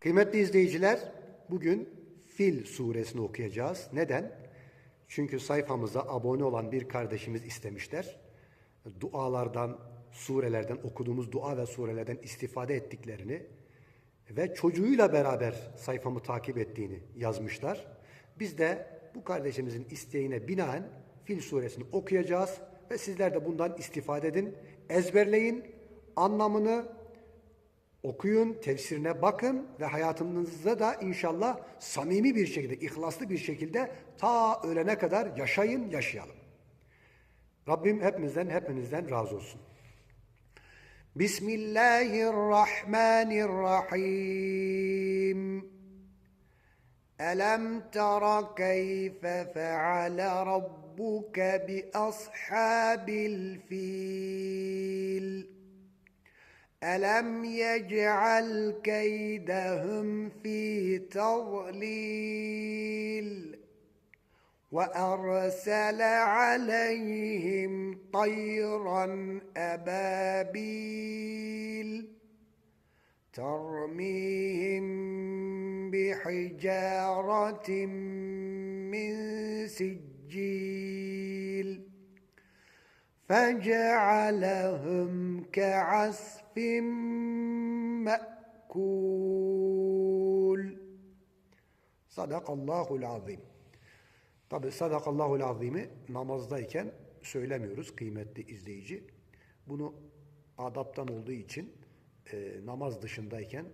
Kıymetli izleyiciler, bugün Fil suresini okuyacağız. Neden? Çünkü sayfamıza abone olan bir kardeşimiz istemişler. Dualardan, surelerden, okuduğumuz dua ve surelerden istifade ettiklerini ve çocuğuyla beraber sayfamı takip ettiğini yazmışlar. Biz de bu kardeşimizin isteğine binaen Fil suresini okuyacağız ve sizler de bundan istifade edin. Ezberleyin, anlamını okuyun, tefsirine bakın ve hayatınızda da inşallah samimi bir şekilde, ihlaslı bir şekilde ta ölene kadar yaşayın, yaşayalım. Rabbim hepimizden, hepinizden razı olsun. Bismillahirrahmanirrahim. Elem tera keyfe feale rabbuke bi ashabil fil. ألم يجعل كيدهم في تضليل وأرسل عليهم طيرا أبابيل ترميهم بحجارة من سجيل فجعلهم كعصف مأكول Sadakallahul azim. Tabi sadakallahul azimi namazdayken söylemiyoruz kıymetli izleyici. Bunu adaptan olduğu için e, namaz dışındayken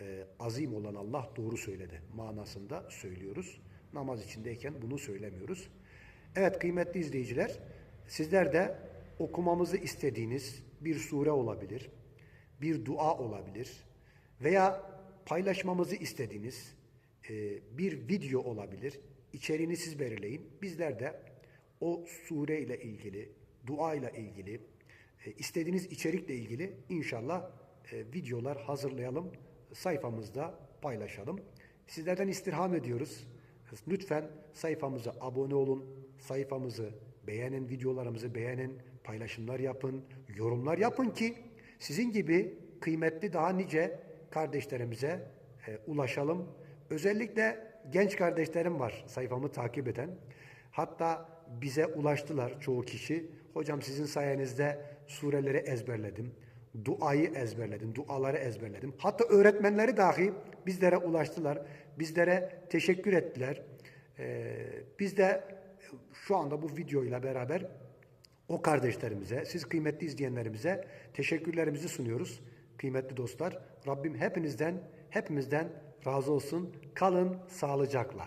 e, azim olan Allah doğru söyledi manasında söylüyoruz. Namaz içindeyken bunu söylemiyoruz. Evet kıymetli izleyiciler sizler de okumamızı istediğiniz bir sure olabilir, bir dua olabilir veya paylaşmamızı istediğiniz e, bir video olabilir. İçeriğini siz belirleyin. Bizler de o sure ile ilgili, dua ile ilgili, e, istediğiniz içerikle ilgili inşallah e, videolar hazırlayalım, sayfamızda paylaşalım. Sizlerden istirham ediyoruz. Lütfen sayfamıza abone olun, sayfamızı beğenin, videolarımızı beğenin, paylaşımlar yapın, yorumlar yapın ki sizin gibi kıymetli daha nice kardeşlerimize e, ulaşalım. Özellikle genç kardeşlerim var sayfamı takip eden. Hatta bize ulaştılar çoğu kişi. Hocam sizin sayenizde sureleri ezberledim. Duayı ezberledim, duaları ezberledim. Hatta öğretmenleri dahi bizlere ulaştılar. Bizlere teşekkür ettiler. Ee, biz de şu anda bu videoyla beraber o kardeşlerimize, siz kıymetli izleyenlerimize teşekkürlerimizi sunuyoruz. Kıymetli dostlar, Rabbim hepinizden, hepimizden razı olsun. Kalın sağlıcakla.